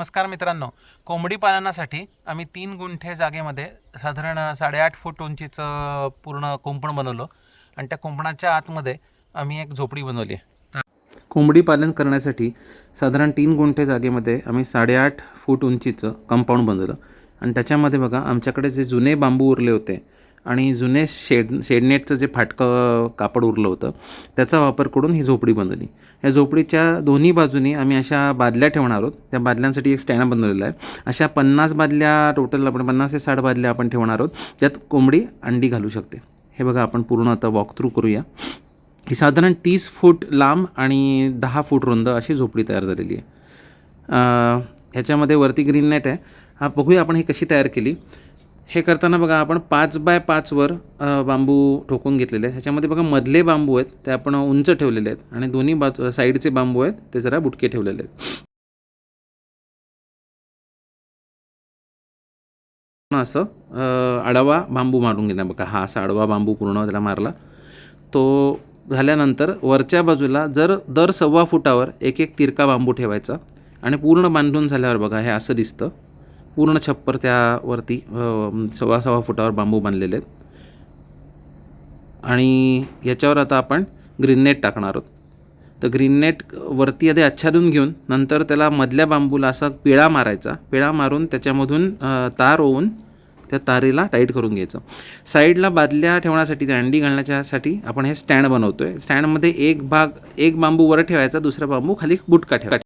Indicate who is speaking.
Speaker 1: नमस्कार मित्रांनो. कोंबडी पालनासाठी आम्ही तीन गुंठे जागेमध्ये साधारण साडेआठ फूट उंचीचं पूर्ण कुंपण बनवलं. आणि त्या कुंपणाच्या आतमध्ये आम्ही एक झोपडी बनवली कोंबडी पालन करण्यासाठी साधारण तीन गुंठे जागेमध्ये आम्ही साडेआठ फूट उंचीचं कंपाऊंड बनवलं. आणि त्याच्यामध्ये बघा आमच्याकडे जे जुने बांबू उरले होते आणि जुने शेड शेडनेटचं जे फाटकं कापड उरलं होतं त्याचा वापर करून ही झोपडी बनवली. या झोपडीच्या दोन्ही बाजूनी आम्ही अशा बादल्या ठेवणार आहोत. त्या बादल्यांसाठी एक स्टँड बनवलेला आहे. अशा पन्नास बादल्या टोटल आपण पन्नास ते साठ बादल्या आपण ठेवणार आहोत. त्यात कोंबडी अंडी घालू शकते. हे बघा आपण पूर्ण आता वॉक थ्रू करूया. ही साधारण तीस फूट लांब आणि दहा फूट रुंद अशी झोपडी तयार झालेली आहे. ह्याच्यामध्ये वरती ग्रीन नेट आहे. हा बघूया आपण ही कशी तयार केली. हे करताना बघा आपण पाच बाय पाचवर बांबू ठोकून घेतलेले आहेत. ह्याच्यामध्ये बघा मधले बांबू आहेत ते आपण उंच ठेवलेले आहेत आणि दोन्ही बाजू साईडचे बांबू आहेत ते जरा बुटके ठेवलेले आहेत. असं आडवा बांबू मारून गेला बघा. हा असा आडवा बांबू पूर्ण त्याला मारला. तो झाल्यानंतर वरच्या बाजूला जर दर सव्वा फुटावर एक एक तिरका बांबू ठेवायचा आणि पूर्ण बांधून झाल्यावर बघा हे असं दिसतं. पूर्ण छप्पर त्यावरती सव्वा सव्वा फुटावर बांबू बांधलेले आहेत. आणि याच्यावर आता आपण ग्रीन नेट टाकणार आहोत. तर ग्रीन नेट वरती आधी आच्छादून घेऊन नंतर त्याला मधल्या बांबूला असा पिळा मारायचा. पिळा मारून त्याच्यामधून तार ओवून त्या तारेला टाईट करून घ्यायचं. साईडला बादल्या ठेवण्यासाठी त्या अंडी घालण्याच्यासाठी आपण हे स्टँड बनवतो आहे स्टँडमध्ये एक भाग एक बांबू वर ठेवायचा दुसरा बांबू खाली बुटका ठेवायचा.